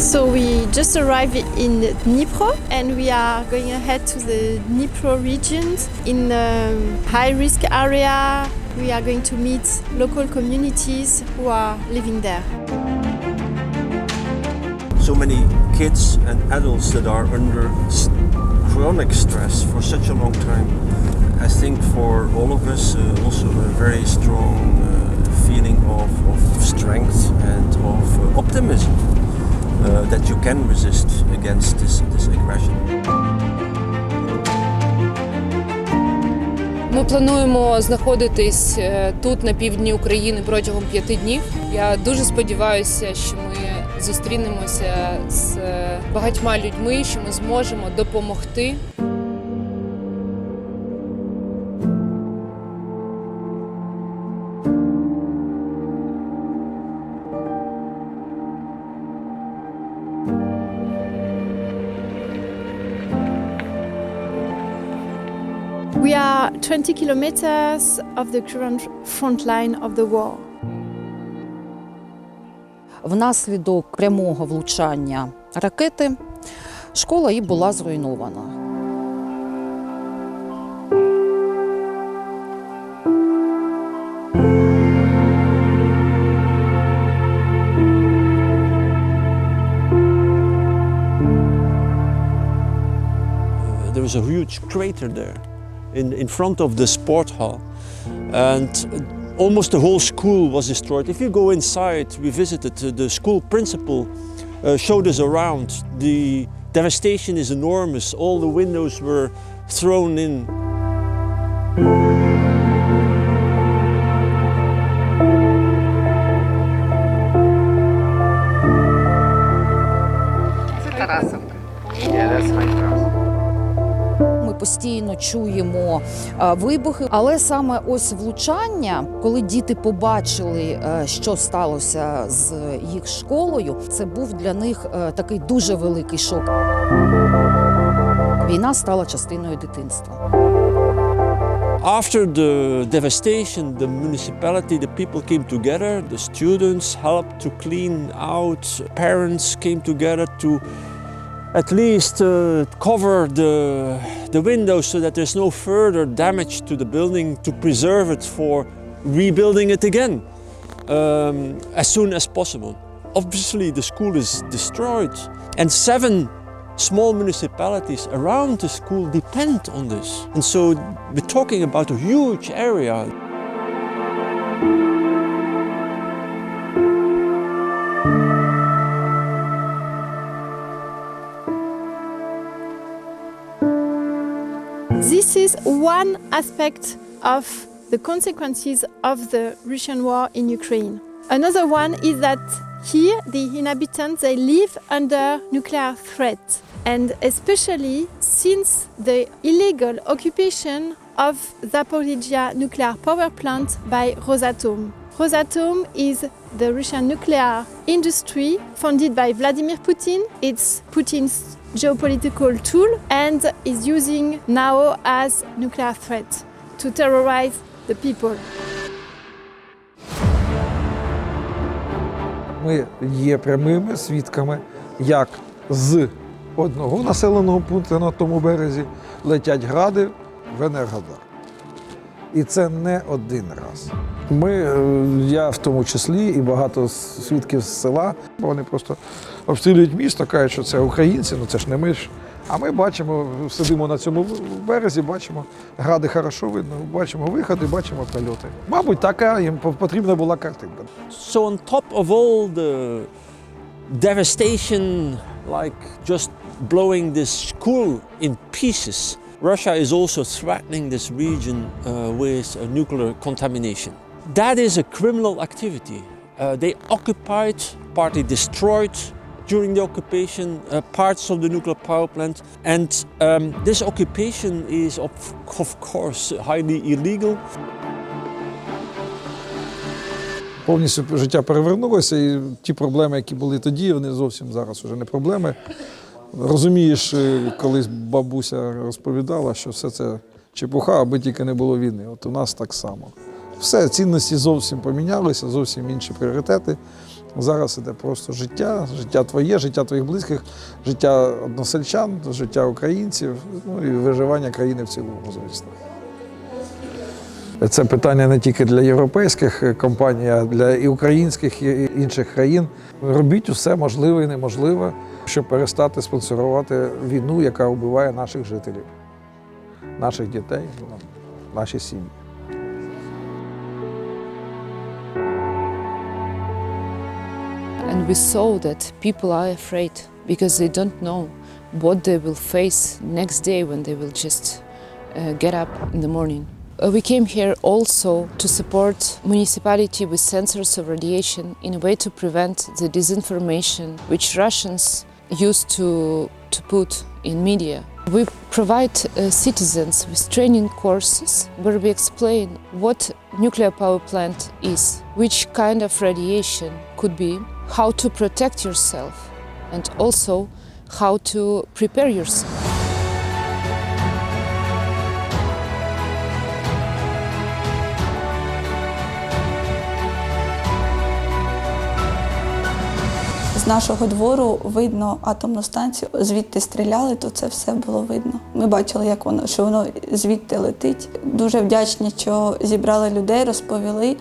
So we just arrived in Dnipro and we are going ahead to the Dnipro region in a high risk area. We are going to meet local communities who are living there. so many kids and adults that are under chronic stress for such a long time. I think for all of us, uh, also a very strong uh, feeling of, of strength and of uh, optimism that you can resist against this, this aggression. Ми плануємо знаходитись е, тут на півдні України протягом п'яти днів. Я дуже сподіваюся, що ми зустрінемося з е, багатьма людьми, що ми зможемо допомогти. We are 20 kilometers of the current front line of the war. Внаслідок прямого влучання ракети школа і була зруйнована. Uh, there was a huge crater there in, in front of the sport hall. And almost the whole school was destroyed. If you go inside we visited uh, the school principal uh, showed us around. The devastation is enormous. All the windows were thrown in постійно чуємо е, вибухи, але саме ось влучання, коли діти побачили, е, що сталося з їх школою, це був для них е, такий дуже великий шок. Війна стала частиною дитинства. After the devastation, the municipality, the people came together, the students helped to clean out, parents came together to at least uh, cover the, the windows so that there's no further damage to the building to preserve it for rebuilding it again um, as soon as possible. Obviously, the school is destroyed, and seven small municipalities around the school depend on this. And so we're talking about a huge area. One aspect of the consequences of the Russian war in Ukraine. Another one is that here the inhabitants they live under nuclear threat and especially since the illegal occupation of Zaporizhia nuclear power plant by Rosatom. Rosatom is the Russian nuclear industry funded by Vladimir Putin. It's Putin's geopolitical tool and is using now as nuclear threat to terrorize the people. Ми є прямими свідками, як з одного населеного пункту на тому березі летять гради в Енергодар. І це не один раз. Ми, е, я в тому числі, і багато свідків з села, вони просто обстрілюють місто, кажуть, що це українці, ну це ж не ми ж. А ми бачимо, сидимо на цьому березі, бачимо гради хорошо видно, бачимо виходи, бачимо прильоти. Мабуть, така їм потрібна була картинка. So, on top of all the devastation, like just blowing this school in pieces, Russia is also threatening this region uh, with uh, nuclear contamination. That is a criminal activity. Uh, they occupied, partly destroyed during the occupation uh, parts of the nuclear power plant, and um, this occupation is, of, of course, highly illegal. Повністю життя перевернулося, і ті проблеми, які були тоді, вони зовсім зараз вже не проблеми. Розумієш, е, колись бабуся розповідала, що все це чепуха, аби тільки не було війни. От у нас так само. Все, цінності зовсім помінялися, зовсім інші пріоритети. Зараз іде просто життя, життя твоє, життя твоїх близьких, життя односельчан, життя українців, ну і виживання країни в цілому, звісно. Це питання не тільки для європейських е, компаній, а для і українських, і інших країн. Робіть усе можливе і неможливе, щоб перестати спонсорувати війну, яка вбиває наших жителів, наших дітей, ну, наші сім'ї. And we saw that people are afraid because they don't know what they will face next day when they will just uh, get up in the morning. Uh, we came here also to support municipality with sensors of radiation in a way to prevent the disinformation which Russians used to, to put in media. We provide uh, citizens with training courses where we explain what nuclear power plant is, which kind of radiation could be, how to protect yourself, and also how to prepare yourself. З нашого двору видно атомну станцію. Звідти стріляли, то це все було видно. Ми бачили, як воно, що воно звідти летить. Дуже вдячні, що зібрали людей, розповіли.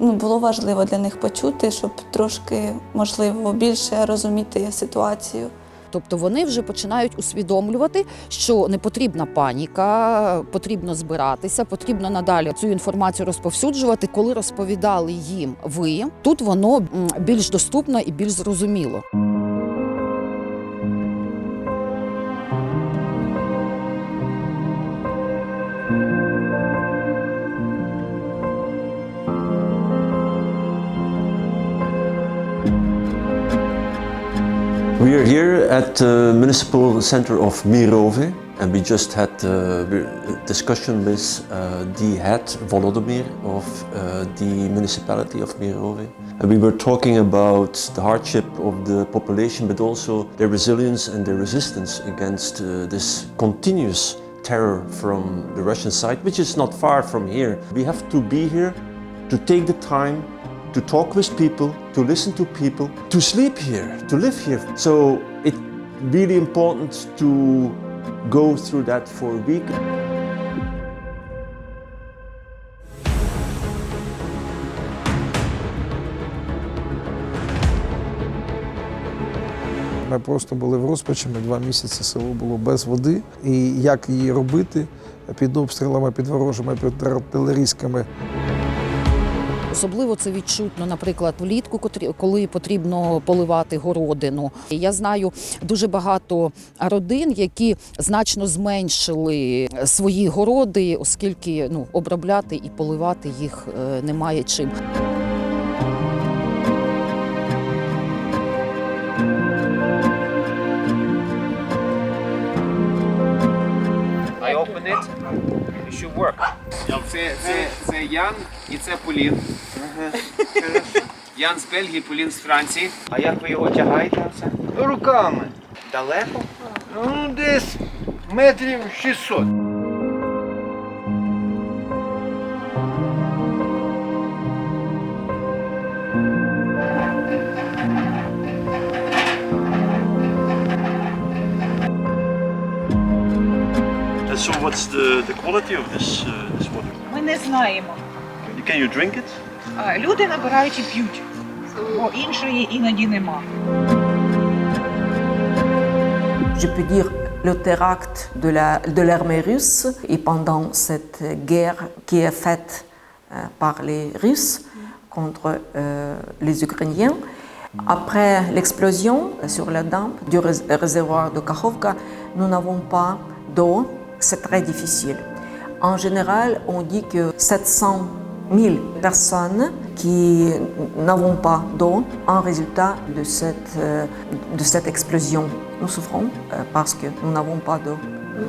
Ну, було важливо для них почути, щоб трошки, можливо, більше розуміти ситуацію. Тобто вони вже починають усвідомлювати, що не потрібна паніка, потрібно збиратися, потрібно надалі цю інформацію розповсюджувати. Коли розповідали їм ви, тут воно більш доступно і більш зрозуміло. We are here at the municipal center of Mirove and we just had a discussion with uh, the head Volodymyr of uh, the municipality of Mirove. And we were talking about the hardship of the population but also their resilience and their resistance against uh, this continuous terror from the Russian side, which is not far from here. We have to be here to take the time to talk with people, to listen to people, to sleep here, to live here. So it's really important to go through that for a week. Ми просто були в розпачі, ми два місяці село було без води. І як її робити під обстрілами, під ворожими, під артилерійськими Особливо це відчутно, наприклад, влітку, коли потрібно поливати городину. Я знаю дуже багато родин, які значно зменшили свої городи, оскільки ну обробляти і поливати їх е, немає чим. Це, це, це Ян і це Полін. Ян з Бельгії, Полін з Франції. А як ви його тягаєте? Руками. Далеко? Ну, десь метрів 600. So what's the, the quality of this, uh, не знаємо. Can you drink it? А, Люди набирають і п'ють, бо іншої іноді нема. je peux dire, le terract de la- de l'armée russe et pendant cette guerre qui est faite euh, par les Russes contre euh, les Ukrainiens. Après l'explosion sur la dame du rés- réservoir de Kakhovka, nous n'avons pas d'eau, c'est très difficile. En général, on dit que 700 000 personnes qui n'avons pas d'eau en résultat de cette, euh, de cette explosion. Nous souffrons euh, parce que nous n'avons pas d'eau.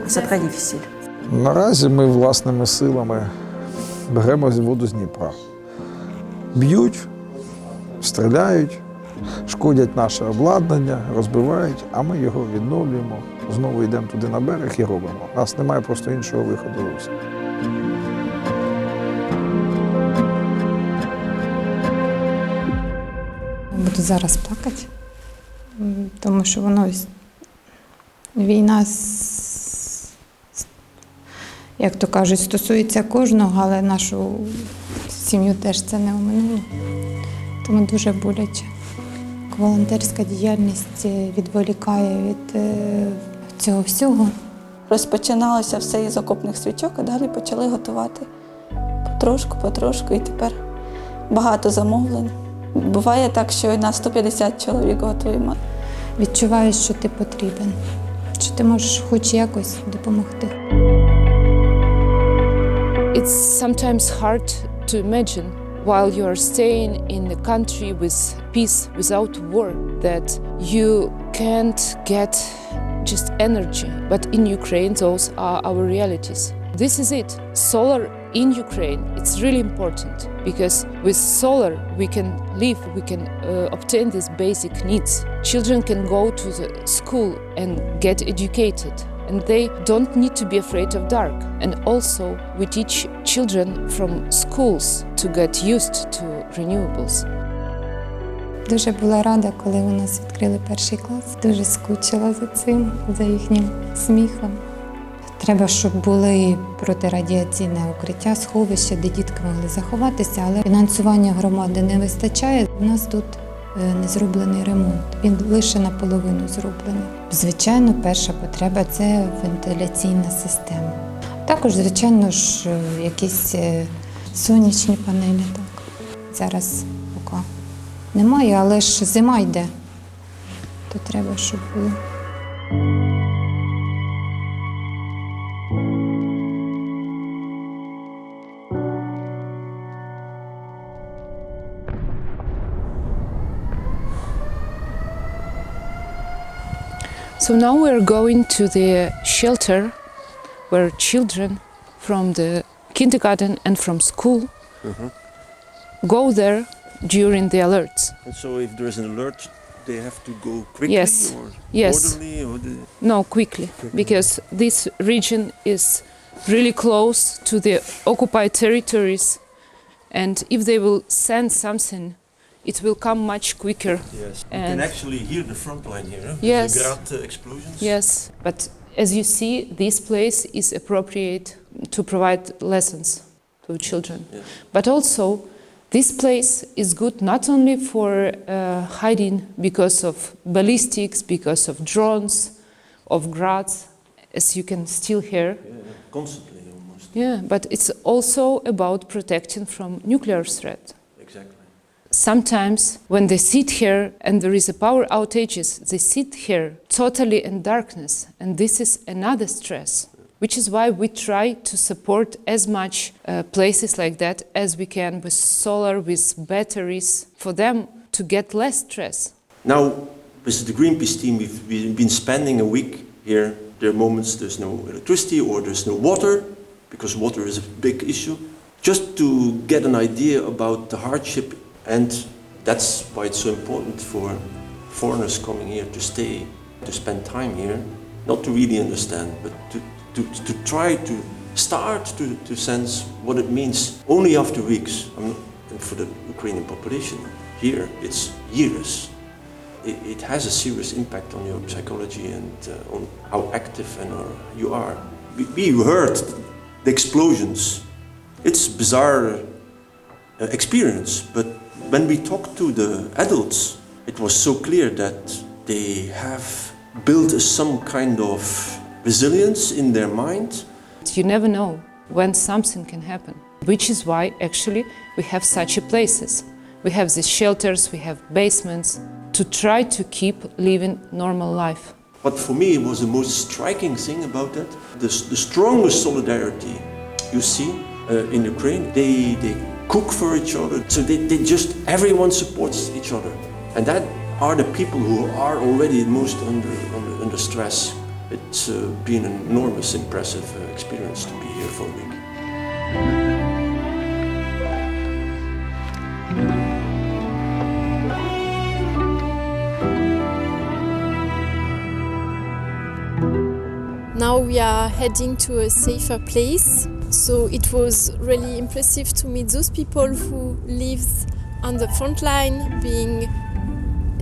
C'est très difficile. Наразі ми власними силами беремо воду з Дніпра. Б'ють, стріляють, шкодять наше обладнання, розбивають, а ми його відновлюємо. Знову йдемо туди на берег і робимо. У нас немає просто іншого виходу. буду зараз плакати, тому що воно війна, як то кажуть, стосується кожного, але нашу сім'ю теж це не оминуло. Тому дуже боляче. Волонтерська діяльність е, відволікає від е, цього всього. Розпочиналося все із окопних свічок, а далі почали готувати потрошку, потрошку, і тепер багато замовлень. Буває так, що і на 150 чоловік готуємо. Відчуваєш, що ти потрібен, що ти можеш хоч якось допомогти. It's sometimes hard to imagine while you are staying in a country with peace, without war, that you can't get just energy. But in Ukraine, those are our realities. This is it. Solar in Ukraine, it's really important because with solar we can live, we can uh, obtain these basic needs. Children can go to the school and get educated and they don't need to be afraid of dark. And also, we teach children from schools to get used to renewables. Дуже була рада, коли у нас відкрили перший клас. Дуже скучила за цим, за їхнім сміхом. Треба, щоб були протирадіаційне укриття, сховища, де дітки могли заховатися, але фінансування громади не вистачає. У нас тут е, не зроблений ремонт. Він лише наполовину зроблений. Звичайно, перша потреба це вентиляційна система. Також, звичайно ж, е, якісь е, сонячні панелі. Так. Зараз поки немає, але ж зима йде, то треба, щоб було. So now we're going to the shelter where children from the kindergarten and from school mm-hmm. go there during the alerts. And so if there is an alert, they have to go quickly Yes. or Yes. orderly or the, No, quickly, because this region is really close to the occupied territories, and if they will send something, it will come much quicker. yes. you And- can actually hear the front line here. Huh? Yes. The Grad uh, explosions. Yes, but as you see, this place is appropriate to provide lessons to children. Yeah. But also, this place is good not only for uh, hiding because of ballistics, because of drones, of grads, as you can still hear. Yeah, constantly almost. Yeah, but it's also about protecting from nuclear threat. Sometimes when they sit here and there is a power outages, they sit here totally in darkness, and this is another stress. Which is why we try to support as much uh, places like that as we can with solar, with batteries, for them to get less stress. Now, with the Greenpeace team, we've we've been spending a week here. There are moments there's no electricity or there's no water, because water is a big issue, just to get an idea about the hardship. And that's why it's so important for foreigners coming here to stay, to spend time here, not to really understand, but to, to, to try to start to, to sense what it means only after weeks. I mean, for the Ukrainian population here, it's years it, it has a serious impact on your psychology and uh, on how active and uh, you are. We, we heard the explosions. It's bizarre uh, experience, but when we talked to the adults, it was so clear that they have built some kind of resilience in their mind You never know when something can happen, which is why actually we have such a places. We have these shelters, we have basements to try to keep living normal life. What for me it was the most striking thing about that, the, the strongest solidarity you see uh, in Ukraine. They, they cook for each other, so they, they just, everyone supports each other. And that are the people who are already most under, under, under stress. It's uh, been an enormous, impressive uh, experience to be here for a week. We are heading to a safer place. So it was really impressive to meet those people who live on the front line, being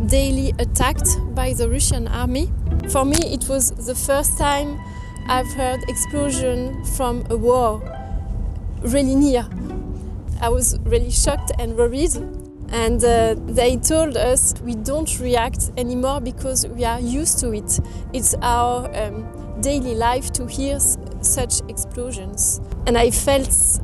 daily attacked by the Russian army. For me, it was the first time I've heard explosion from a war really near. I was really shocked and worried. And uh, they told us we don't react anymore because we are used to it. It's our um, daily life to hear such explosions. And I felt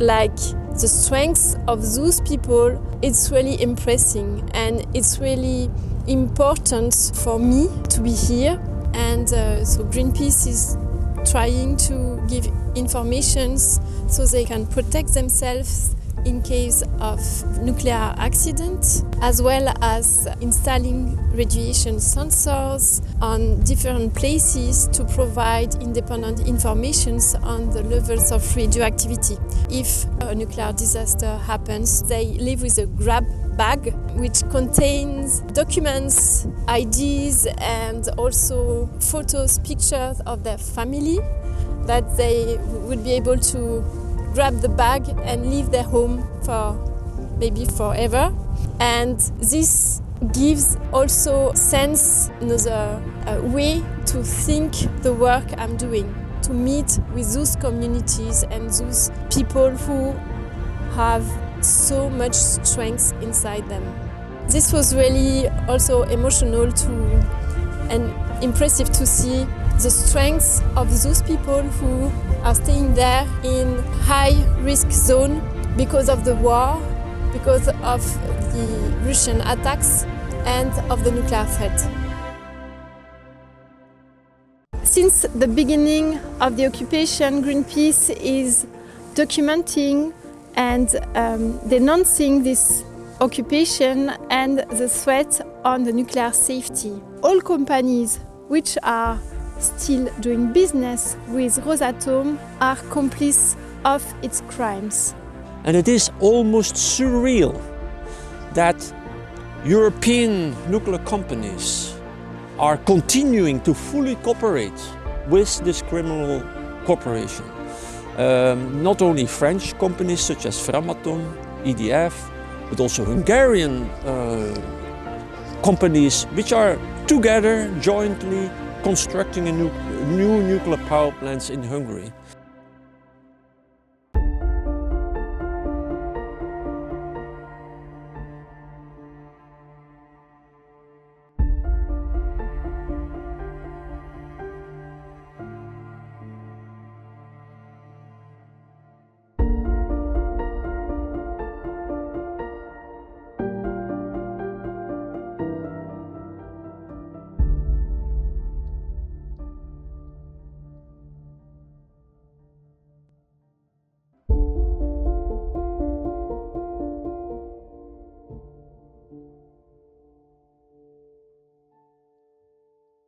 like the strength of those people it's really impressing and it's really important for me to be here and uh, so greenpeace is trying to give informations so they can protect themselves in case of nuclear accident as well as installing radiation sensors on different places to provide independent informations on the levels of radioactivity. If a nuclear disaster happens they live with a grab bag which contains documents IDs and also photos pictures of their family that they would be able to grab the bag and leave their home for maybe forever. And this gives also sense, another uh, way to think the work I'm doing, to meet with those communities and those people who have so much strength inside them. This was really also emotional to and impressive to see the strength of those people who are staying there in high risk zone because of the war, because of the Russian attacks and of the nuclear threat. Since the beginning of the occupation, Greenpeace is documenting and um, denouncing this occupation and the threat on the nuclear safety. All companies which are still doing business with Rosatom are complices of its crimes. And it is almost surreal that European nuclear companies are continuing to fully cooperate with this criminal corporation. Um, not only French companies such as Framatome, EDF, but also Hungarian uh, companies which are together jointly constructing a nu- new nuclear power plants in Hungary.